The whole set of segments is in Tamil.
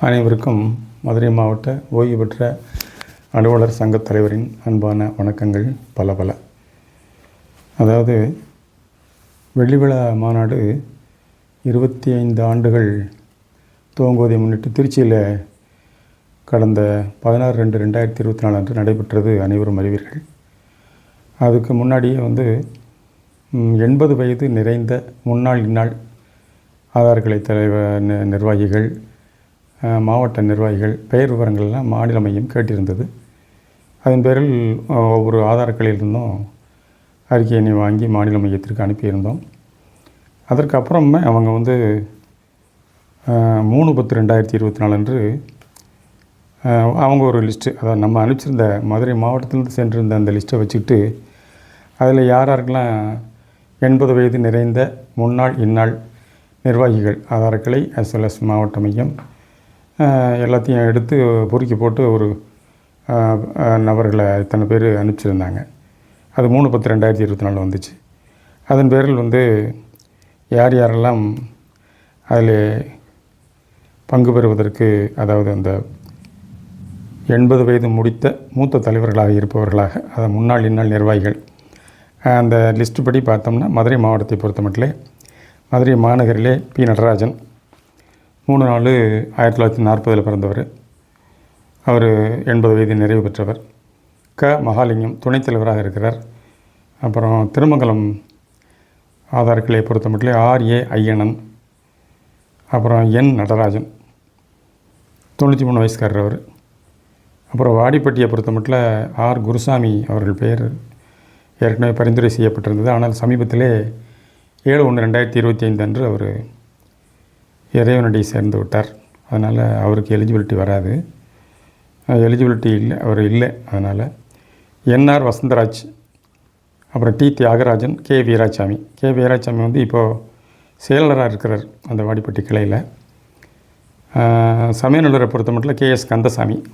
அனைவருக்கும் மதுரை மாவட்ட ஓய்வு பெற்ற அலுவலர் சங்கத் தலைவரின் அன்பான வணக்கங்கள் பல பல. அதாவது வெள்ளிவிழா மாநாடு இருபத்தி ஐந்து ஆண்டுகள் துவங்குவதை முன்னிட்டு திருச்சியில் கடந்த பதினாறு ரெண்டு ரெண்டாயிரத்தி இருபத்தி நாலு அன்று நடைபெற்றது அனைவரும் அறிவீர்கள். அதுக்கு முன்னாடியே வந்து எண்பது வயது நிறைந்த முன்னாள் இந்நாள் ஆதார் கிளை தலைவர் நிர்வாகிகள் மாவட்ட நிர்வாகிகள் பெயர் விவரங்கள்லாம் மாநில மையம் கேட்டிருந்தது. அதன் பேரில் ஒவ்வொரு ஆதார்களிலிருந்தும் அறிக்கையினை வாங்கி மாநில மையத்திற்கு அனுப்பியிருந்தோம். அதற்கப்புறமே அவங்க வந்து மூணு பத்து ரெண்டாயிரத்தி இருபத்தி நாலு அன்று அவங்க ஒரு லிஸ்ட்டு அதாவது நம்ம அனுப்பிச்சிருந்த மதுரை மாவட்டத்திலிருந்து சென்றிருந்த அந்த லிஸ்ட்டை வச்சுக்கிட்டு அதில் யார் யாருக்கெல்லாம் எண்பது வயது நிறைந்த முன்னாள் இந்நாள் நிர்வாகிகள் ஆதாரக்கலை அஸ் வெல் அஸ் மாவட்ட மையம் எல்லாத்தையும் எடுத்து பொறுக்கி போட்டு ஒரு நபர்களை இத்தனை பேர் அனுப்பிச்சிருந்தாங்க. அது மூணு பத்து ரெண்டாயிரத்தி இருபத்தி நாலு வந்துச்சு. அதன் பேரில் வந்து யார் யாரெல்லாம் அதில் பங்கு பெறுவதற்கு அதாவது அந்த எண்பது வயது முடித்த மூத்த தலைவர்களாக இருப்பவர்களாக அதை முன்னாள் இந்நாள் நிர்வாகிகள் அந்த லிஸ்ட் படி பார்த்தோம்னா மதுரை மாவட்டத்தை பொறுத்தமட்டிலே மதுரை மாநகரிலே பி நடராஜன் மூணு நாலு ஆயிரத்தி தொள்ளாயிரத்தி நாற்பதில் பிறந்தவர். அவர் எண்பது வயது நிறைவு பெற்றவர். க. மகாலிங்கம் துணைத் தலைவராக இருக்கிறார். அப்புறம் திருமங்கலம் ஆதார் கிளையை பொறுத்த மட்டும் ஆர். ஏ. ஐயனன். அப்புறம் என். நடராஜன். தொண்ணூற்றி மூணு வயசுக்காரர் அவர். அப்புறம் வாடிப்பட்டியை பொறுத்த மட்டும் ஆர். குருசாமி அவர்கள் பெயர் ஏற்கனவே பரிந்துரை செய்யப்பட்டிருந்தது. ஆனால் சமீபத்திலே ஏழு ஒன்று ரெண்டாயிரத்தி இருபத்தி ஐந்து அன்று அவர் இறைவனடி சேர்ந்து விட்டார். அதனால் அவருக்கு எலிஜிபிலிட்டி வராது. எலிஜிபிலிட்டி இல்லை அவர் இல்லை. அதனால் என்ஆர் வசந்தராஜ் அப்புறம் T Thiyagarajan K Veerasamy. K Veerasamy வந்து இப்போது செயலராக இருக்கிறார் அந்த வாடிப்பட்டி கிளையில். ஆஹ், சமயநல்லூரை பொறுத்த மட்டும் K S Kandasamy.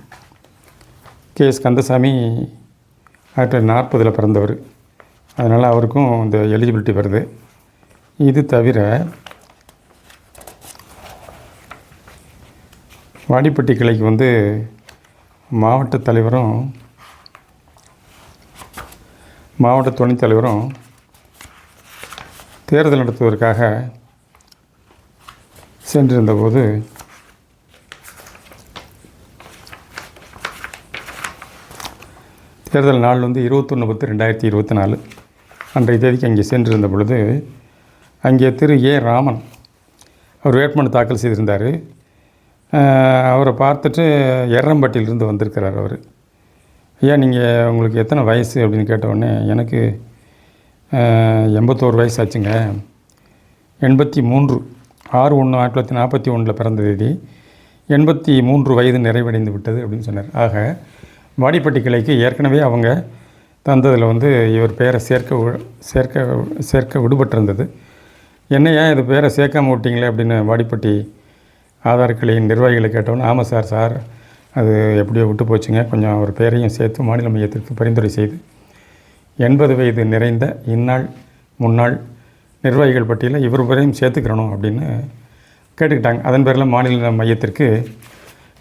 K S Kandasamy ஆயிரத்தி தொள்ளாயிரத்தி நாற்பதில் பிறந்தவர். அதனால் அவருக்கும் இந்த எலிஜிபிலிட்டி வருது. இது தவிர வாடிப்பட்டி கிளைக்கு வந்து மாவட்ட தலைவரும் மாவட்ட துணைத் தலைவரும் தேர்தல் நடத்துவதற்காக சென்றிருந்தபோது தேர்தல் நாள் வந்து இருபத்தொன்று பத்து ரெண்டாயிரத்தி இருபத்தி நாலு. அன்றைய தேதிக்கு அங்கே சென்றிருந்த பொழுது அங்கே திரு ஏ ராமன் அவர் வேட்புமனு தாக்கல் செய்திருந்தார். அவரை பார்த்துட்டு எர்ரம்பட்டியிலிருந்து வந்திருக்கிறார் அவர். ஐயா நீங்கள் உங்களுக்கு எத்தனை வயசு அப்படின்னு கேட்டவுடனே எனக்கு எண்பத்தோரு வயசு ஆச்சுங்க எண்பத்தி மூன்று ஆறு ஒன்று ஆயிரத்தி தொள்ளாயிரத்தி நாற்பத்தி ஒன்றில் பிறந்த தேதி எண்பத்தி மூன்று வயது நிறைவடைந்து விட்டது அப்படின்னு சொன்னார். ஆக வாடிப்பட்டி கிளைக்கு ஏற்கனவே அவங்க தந்ததில் வந்து இவர் பேரை சேர்க்க சேர்க்க சேர்க்க விடுபட்டிருந்தது. என்ன ஏன் இது பேரை சேர்க்காம விட்டீங்களே அப்படின்னு வாடிப்பட்டி ஆதார் கிளையின் நிர்வாகிகளை கேட்டோன்னு ஆமாம் சார் சார். அது எப்படியோ விட்டு போச்சுங்க. கொஞ்சம் அவர் பேரையும் சேர்த்து மாநில மையத்திற்கு பரிந்துரை செய்து. எண்பது வயது நிறைந்த இந்நாள் முன்னாள் நிர்வாகிகள் பட்டியலில் இவர் பேரையும் சேர்த்துக்கிறணும் அப்படின்னு கேட்டுக்கிட்டாங்க. அதன் பேரில் மாநில மையத்திற்கு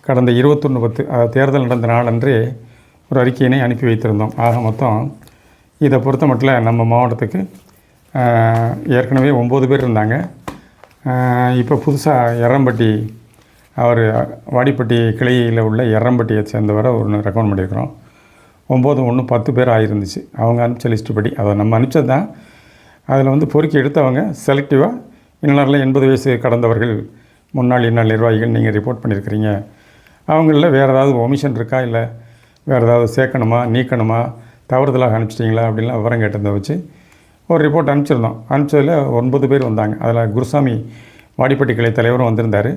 கடந்த இருபத்தொன்று பத்து அதாவது தேர்தல் நடந்த நாளன்றே ஒரு அறிக்கையினை அனுப்பி வைத்திருந்தோம். ஆக மொத்தம் இதை பொறுத்த மட்டும் நம்ம மாவட்டத்துக்கு ஏற்கனவே ஒம்பது பேர் இருந்தாங்க. இப்போ புதுசாக எரம்பட்டி அவர் வாடிப்பட்டி கிளையில் உள்ள எரம்பட்டியை சேர்ந்தவரை ஒன்று ரெக்கமெண்ட் பண்ணியிருக்கிறோம். ஒம்பது ஒன்று பத்து பேர் ஆகிருந்துச்சு அவங்க அனுப்பிச்ச லிஸ்ட்டு படி. அதை நம்ம அனுப்பிச்சது தான் அதில் வந்து பொறுக்கி எடுத்தவங்க செலக்டிவாக இந்நாளில் எண்பது வயசு கடந்தவர்கள் முன்னாள் இந்நாள் நிர்வாகிகள் நீங்கள் ரிப்போர்ட் பண்ணியிருக்கிறீங்க. அவங்களில் வேறு ஏதாவது ஒமிஷன் இருக்கா? இல்லை வேறு ஏதாவது சேர்க்கணுமா? நீக்கணுமா? தவறுதலாக அனுப்பிச்சிட்டிங்களா? அப்படின்லாம் விவரம் கேட்டதை வச்சு ஒரு ரிப்போர்ட் அனுப்பிச்சிருந்தோம். அனுப்பிச்சதில் ஒன்பது பேர் வந்தாங்க. அதில் குருசாமி வாடிப்பட்டி கிளை தலைவரும் வந்திருந்தார்.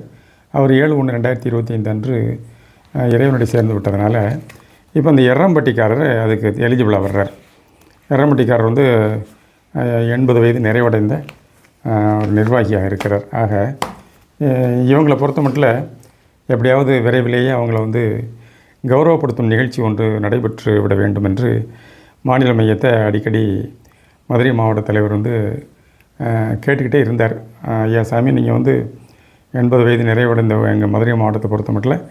அவர் ஏழு ஒன்று ரெண்டாயிரத்தி இருபத்தி ஐந்து அன்று இறைவனடி சேர்ந்து விட்டதுனால இப்போ இந்த எர்ரம்பட்டிக்காரர் அதுக்கு எலிஜிபிளாக வர்றார். எர்ரம்பட்டிக்காரர் வந்து எண்பது வயது நிறைவடைந்த ஒரு நிர்வாகியாக இருக்கிறார். ஆக இவங்களை பொறுத்த மட்டும் எப்படியாவது விரைவிலேயே அவங்கள வந்து கௌரவப்படுத்தும் நிகழ்ச்சி ஒன்று நடைபெற்று விட வேண்டும் என்று மாநில மையத்தை அடிக்கடி மதுரை மாவட்ட தலைவர் வந்து கேட்டுக்கிட்டே இருந்தார். ஐயா சாமி நீங்கள் வந்து எண்பது வயது நிறைவடைந்த எங்கள் மதுரை மாவட்டத்தை பொறுத்த மட்டும்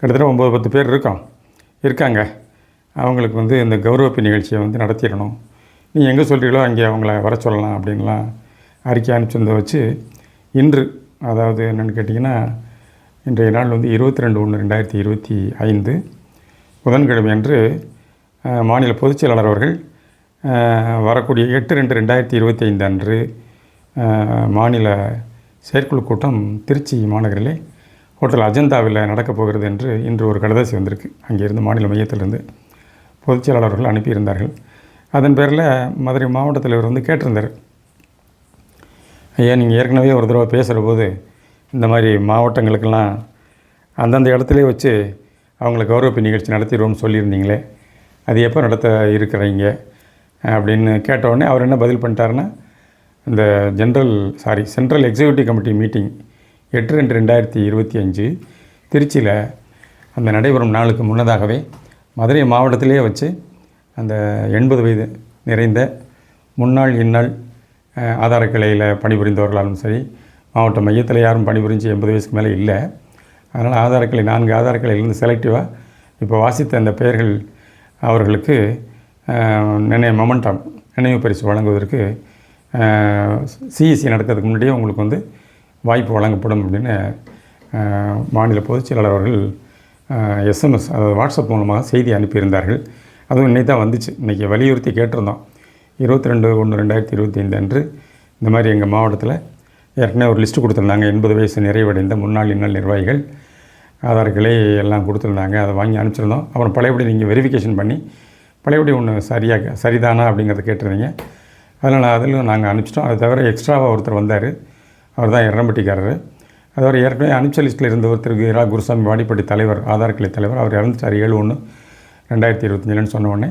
கிட்டத்தட்ட ஒம்பது பத்து பேர் இருக்கோம். இருக்காங்க. அவங்களுக்கு வந்து இந்த கௌரவப்பு நிகழ்ச்சியை வந்து நடத்திடணும். நீ எங்கே சொல்கிறீங்களோ அங்கே அவங்கள வர சொல்லலாம் அப்படின்லாம் அறிக்கை அனுப்பிச்சிருந்த வச்சு இன்று அதாவது என்னென்னு கேட்டிங்கன்னா இன்றைய நாள் வந்து இருபத்தி ரெண்டு ஒன்று ரெண்டாயிரத்தி இருபத்தி ஐந்து புதன்கிழமை அன்று மாநில பொதுச் செயலாளர் அவர்கள் வரக்கூடிய எட்டு ரெண்டு ரெண்டாயிரத்தி இருபத்தி ஐந்து அன்று மாநில செயற்குழு கூட்டம் திருச்சி மாநகரிலே ஹோட்டல் அஜந்தாவில் நடக்கப் போகிறது என்று இன்று ஒரு கடிதாசி வந்திருக்கு. அங்கேருந்து மாநில மையத்திலிருந்து பொதுச் செயலாளர்கள் அனுப்பியிருந்தார்கள். அதன் பேரில் மதுரை மாவட்ட தலைவர் வந்து கேட்டிருந்தார். ஐயா நீங்கள் ஏற்கனவே ஒரு தடவை பேசுகிற போது இந்த மாதிரி மாவட்டங்களுக்கெல்லாம் அந்தந்த இடத்துலே வச்சு அவங்கள கௌரவ நிகழ்ச்சி நடத்திடுவோம்னு சொல்லியிருந்தீங்களே அது எப்போ நடத்த இருக்கிறீங்க? அப்படின்னு கேட்ட உடனே அவர் என்ன பதில் பண்ணிட்டாருன்னா இந்த general sorry central executive committee meeting எட்டு ரெண்டு ரெண்டாயிரத்தி இருபத்தி அஞ்சு திருச்சியில் அந்த நடைபெறும் நாளுக்கு முன்னதாகவே மதுரை மாவட்டத்திலேயே வச்சு அந்த எண்பது வயது நிறைந்த முன்னாள் இந்நாள் ஆதார கிளையில் பணிபுரிந்தவர்களாலும் சரி மாவட்ட மையத்தில் யாரும் பணிபுரிஞ்சு எண்பது வயசுக்கு மேலே இல்லை. அதனால் ஆதார கிளை நான்கு ஆதார கிளையிலேருந்து செலக்டிவாக இப்போ வாசித்த அந்த பெயர்கள் அவர்களுக்கு நினைவு மொமெண்டம் நினைவு பரிசு வழங்குவதற்கு சிஇசி நடக்கிறதுக்கு முன்னாடியே உங்களுக்கு வந்து வாய்ப்பு வழங்கப்படும் அப்படின்னு மாநில பொதுச் செயலாளர் அவர்கள் எஸ்எம்எஸ் அதாவது வாட்ஸ்அப் மூலமாக செய்தி அனுப்பியிருந்தார்கள். அதுவும் இன்னைக்கு தான் வந்துச்சு. இன்றைக்கி வலியுறுத்தி கேட்டிருந்தோம். இருபத்தி ரெண்டு ஒன்று ரெண்டாயிரத்தி இருபத்தி ஐந்து அன்று இந்த மாதிரி எங்கள் மாவட்டத்தில் ஏற்கனவே ஒரு லிஸ்ட்டு கொடுத்துருந்தாங்க. எண்பது வயசு நிறைவடைந்த முன்னாள் இன்னல் நிர்வாகிகள் ஆதார் கிளை எல்லாம் கொடுத்துருந்தாங்க. அதை வாங்கி அனுப்பிச்சிருந்தோம். அப்புறம் பழையபடி நீங்கள் வெரிஃபிகேஷன் பண்ணி பழையபடி ஒன்று சரியாக சரிதானா அப்படிங்கிறத கேட்டிருந்தீங்க. அதனால் அதிலும் நாங்கள் அனுப்பிச்சிட்டோம். அது தவிர எக்ஸ்ட்ராவாக ஒருத்தர் வந்தார். அவர் தான் எரம்பட்டிக்காரர் அது அவர் ஏற்கனவே அனுப்பிச்ச லிஸ்ட்டில் இருந்த ஒருத்தர் இரா குருசாமி வாடிப்பட்டி தலைவர் ஆதார் கிளை தலைவர். அவர் இறந்துட்டார் ஏழு ஒன்று ரெண்டாயிரத்தி இருபத்தஞ்சிலன்னு சொன்ன உடனே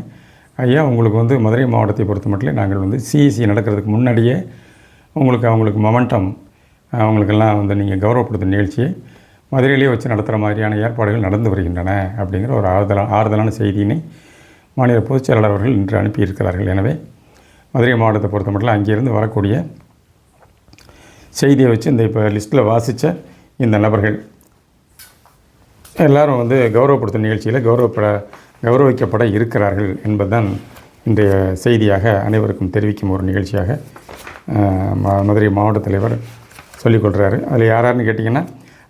ஐயா உங்களுக்கு வந்து மதுரை மாவட்டத்தை பொறுத்த மட்டும் நாங்கள் வந்து சிஇசி நடக்கிறதுக்கு முன்னாடியே உங்களுக்கு அவங்களுக்கு மொமெண்டம் அவங்களுக்கெல்லாம் வந்து நீங்கள் கௌரவப்படுத்தும் நிகழ்ச்சியை மதுரையிலேயே வச்சு நடத்துகிற மாதிரியான ஏற்பாடுகள் நடந்து வருகின்றன. அப்படிங்கிற ஒரு ஆறுதலான ஆறுதலான செய்தியினை மாநில பொதுச் செயலாளர் அவர்கள் இன்று அனுப்பியிருக்கிறார்கள். எனவே மதுரை மாவட்டத்தை பொறுத்த மட்டும் அங்கேருந்து வரக்கூடிய செய்தியை வச்சு இந்த இப்போ லிஸ்ட்டில் வாசித்த இந்த நபர்கள் எல்லாரும் வந்து கௌரவப்படுத்தும் நிகழ்ச்சியில் கௌரவப்பட கௌரவிக்கப்பட இருக்கிறார்கள் என்பதுதான் இன்றைய செய்தியாக அனைவருக்கும் தெரிவிக்கும் ஒரு நிகழ்ச்சியாக மதுரை மாவட்ட தலைவர் சொல்லிக்கொள்கிறாரு அதில் யார் யாருன்னு கேட்டிங்கன்னா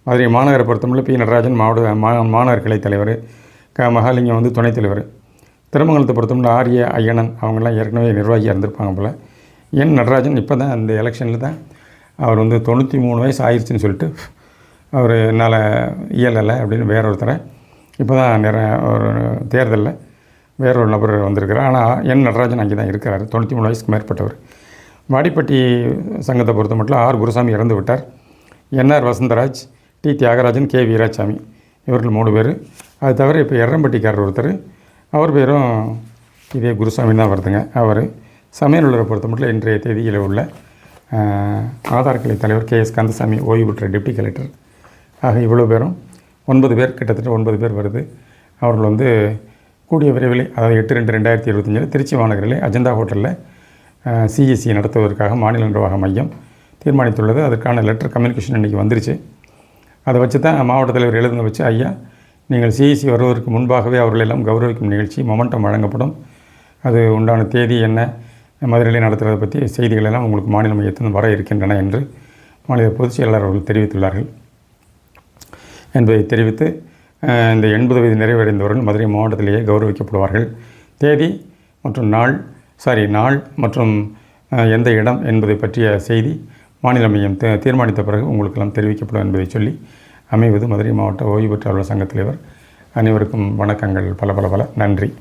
மதுரை மாநகரை பொறுத்தமட்டில் பி. நடராஜன் மாவட்ட மா மாநகர் கிளை தலைவர் க. மகாலிங்கம் வந்து துணைத் தலைவர் திருமங்கலத்தை பொறுத்தவரை ஆரிய ஐயனன் அவங்கெல்லாம் ஏற்கனவே நிர்வாகியாக இருந்திருப்பாங்க போல். என் நடராஜன் இப்போ தான் அந்த எலெக்ஷனில் தான் அவர் வந்து தொண்ணூற்றி மூணு வயசு ஆயிடுச்சுன்னு சொல்லிட்டு அவர் என்னால் இயலலை அப்படின்னு வேற ஒருத்தரை. இப்போ தான் நிற ஒரு தேர்தலில் வேற ஒரு நபர் வந்திருக்கிறார். ஆனால் என் நடராஜன் அங்கே தான் இருக்கிறார். தொண்ணூற்றி மூணு வயசுக்கு மேற்பட்டவர். வாடிப்பட்டி சங்கத்தை பொறுத்த மட்டும் ஆர் குருசாமி இறந்து விட்டார். NR Vasantharaj T Thiyagarajan K Veerasamy இவர்கள் மூணு பேர். அது தவிர இப்போ எர்ரம்பட்டிக்காரர் ஒருத்தர். அவர் பேரும் இதே குருசாமி தான் வருதுங்க. அவர் சமையலுள்ளரை பொறுத்த மட்டும் இன்றைய தேதியில் உள்ள ஆதார் கிளை தலைவர் கே எஸ் கந்தசாமி ஓய்வு பெற்ற டெப்டி கலெக்டர். ஆக இவ்வளோ பேரும் ஒன்பது பேர் கிட்டத்தட்ட ஒன்பது பேர் வருது. அவர்கள் வந்து கூடிய விரைவில் அதாவது எட்டு ரெண்டு ரெண்டாயிரத்தி இருபத்தஞ்சில் திருச்சி மாநகரிலே அஜந்தா ஹோட்டலில் சிஎஸ்சி நடத்துவதற்காக மாநில நிர்வாக மையம் தீர்மானித்துள்ளது. அதற்கான லெட்டர் கம்யூனிகேஷன் இன்றைக்கி வந்துருச்சு. அதை வச்சு தான் மாவட்ட தலைவர் எழுதுன வச்சு ஐயா நீங்கள் சிஇசி வருவதற்கு முன்பாகவே அவர்களெல்லாம் கௌரவிக்கும் நிகழ்ச்சி மொமெண்டம் வழங்கப்படும். அது உண்டான தேதி என்ன மதுரையில் நடத்துகிறத பற்றி செய்திகள் எல்லாம் உங்களுக்கு மாநில மையத்தின் வர இருக்கின்றன என்று மாநில பொதுச் செயலாளர் அவர்கள் தெரிவித்துள்ளார்கள். என்பதை தெரிவித்து இந்த எண்பது வயது நிறைவடைந்தவர்கள் மதுரை மாவட்டத்திலேயே கௌரவிக்கப்படுவார்கள். தேதி மற்றும் நாள் சாரி நாள் மற்றும் எந்த இடம் என்பதை பற்றிய செய்தி மாநில மையம் தீர்மானித்த பிறகு உங்களுக்கெல்லாம் தெரிவிக்கப்படும் என்பதை சொல்லி அமைவது மதுரை மாவட்ட ஓய்வு பெற்ற அலுவலர் சங்கத் தலைவர். அனைவருக்கும் வணக்கங்கள். பல பல பல. நன்றி.